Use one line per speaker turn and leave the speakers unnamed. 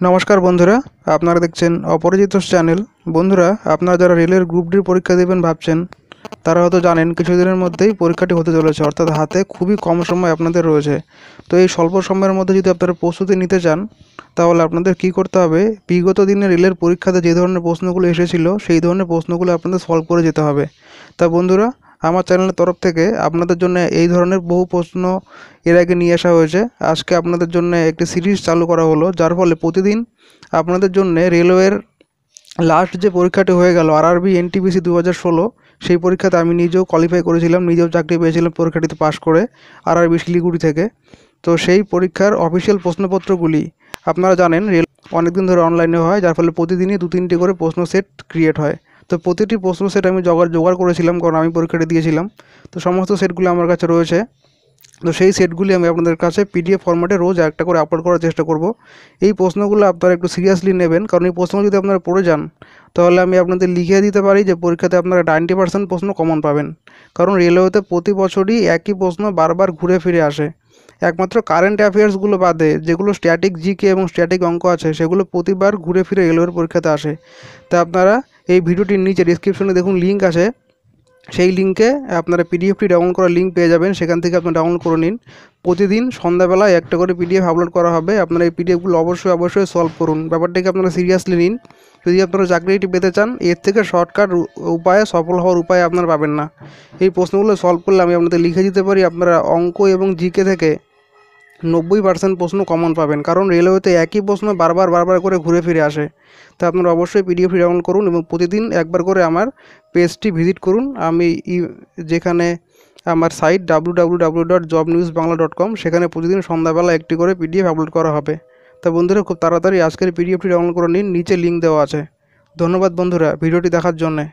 নমস্কার বন্ধুরা, আপনারা দেখছেন অপরিচিত চ্যানেল। বন্ধুরা, আপনারা যারা রেলের গ্রুপ ডির পরীক্ষা দেবেন ভাবছেন, তারা হয়তো জানেন কিছুদিনের মধ্যেই পরীক্ষাটি হতে চলেছে, অর্থাৎ হাতে খুবই কম সময় আপনাদের রয়েছে। তো এই স্বল্প সময়ের মধ্যে যদি আপনারা প্রস্তুতি নিতে চান, তাহলে আপনাদের কি করতে হবে? বিগত দিনে রেলের পরীক্ষাতে যে ধরনের প্রশ্নগুলো এসেছিল, সেই ধরনের প্রশ্নগুলো আপনাদের সলভ করে যেতে হবে। তা বন্ধুরা আমার চ্যানেলের তরফ থেকে আপনাদের জন্য এই ধরনের বহু প্রশ্ন এর আগে নিয়ে আসা হয়েছে। আজকে আপনাদের জন্য একটি সিরিজ চালু করা হলো, যার ফলে প্রতিদিন আপনাদের জন্য রেলওয়ের লাস্ট যে পরীক্ষাটি হয়ে গেল আর আরআরবি এনটিপিসি দু হাজার ষোলো, সেই পরীক্ষাতে আমি নিজেও কোয়ালিফাই করেছিলাম, নিজেও চাকরি পেয়েছিলাম পরীক্ষাটিতে পাশ করে আরআরবি শিলিগুড়ি থেকে। তো সেই পরীক্ষার অফিসিয়াল প্রশ্নপত্রগুলি আপনারা জানেন রেল অনেকদিন ধরে অনলাইনে হয়, যার ফলে প্রতিদিনই দু তিনটি করে প্রশ্ন সেট ক্রিয়েট হয়। তো প্রতিটি প্রশ্ন সেট আমি জোগাড় জোগাড় করেছিলাম কারণ আমি পরীক্ষাটি দিয়েছিলাম। তো সমস্ত সেটগুলো আমার কাছে রয়েছে। তো সেই সেটগুলি আমি আপনাদের কাছে পিডিএফ ফরম্যাটে রোজ একটা করে আপলোড করার চেষ্টা করব। এই প্রশ্নগুলো আপনারা একটু সিরিয়াসলি নেবেন, কারণ এই প্রশ্ন যদি আপনারা পড়ে যান, তাহলে আমি আপনাদের লিখে দিতে পারি যে পরীক্ষাতে আপনারা নাইনটি পার্সেন্ট প্রশ্ন কমন পাবেন। কারণ রেলওয়েতে প্রতি বছরই একই প্রশ্ন বারবার ঘুরে ফিরে আসে। একমাত্র কারেন্ট অ্যাফেয়ার্সগুলো বাদে যেগুলো স্ট্যাটিক জিকে এবং স্ট্যাটিক অঙ্ক আছে, সেগুলো প্রতিবার ঘুরে ফিরে রেলওয়ের পরীক্ষাতে আসে। তা আপনারা এই ভিডিওটির নিচে ডিসক্রিপশনে দেখুন লিঙ্ক আছে। সেই লিঙ্কে আপনারা পিডিএফটি ডাউনলোড করার লিঙ্ক পেয়ে যাবেন। সেখান থেকে আপনারা ডাউনলোড করে নিন। প্রতিদিন সন্ধ্যাবেলায় একটা করে পিডিএফ আপলোড করা হবে। আপনারা এই পিডিএফগুলো অবশ্যই অবশ্যই সলভ করুন। ব্যাপারটাকে আপনারা সিরিয়াসলি নিন। যদি আপনারা চাকরিটি পেতে চান, এর থেকে শর্টকাট উপায়ে, সফল হওয়ার উপায় আপনারা পাবেন না। এই প্রশ্নগুলো সলভ করলে আমি আপনাদের লিখে দিতে পারি। আপনারা অঙ্ক এবং জিকে থেকে নব্বই পার্সেন্ট প্রশ্ন কমন পাবেন। কারণ রেলওয়েতে একই প্রশ্ন বারবার বারবার করে ঘুরে ফিরে আসে। তা আপনারা অবশ্যই পিডিএফটি ডাউনলোড করুন এবং প্রতিদিন একবার করে আমার পেজটি ভিজিট করুন। আমি যেখানে আমার site W W W dot job news Bangla dot com সেখানে প্রতিদিন সন্ধ্যাবেলা একটি করে পিডিএফ আপলোড করা হবে। তা বন্ধুরা, খুব তাড়াতাড়ি আজকের পিডিএফটি ডাউনলোড করে নিন। নিচে লিঙ্ক দেওয়া আছে। ধন্যবাদ বন্ধুরা, ভিডিওটি দেখার জন্যে।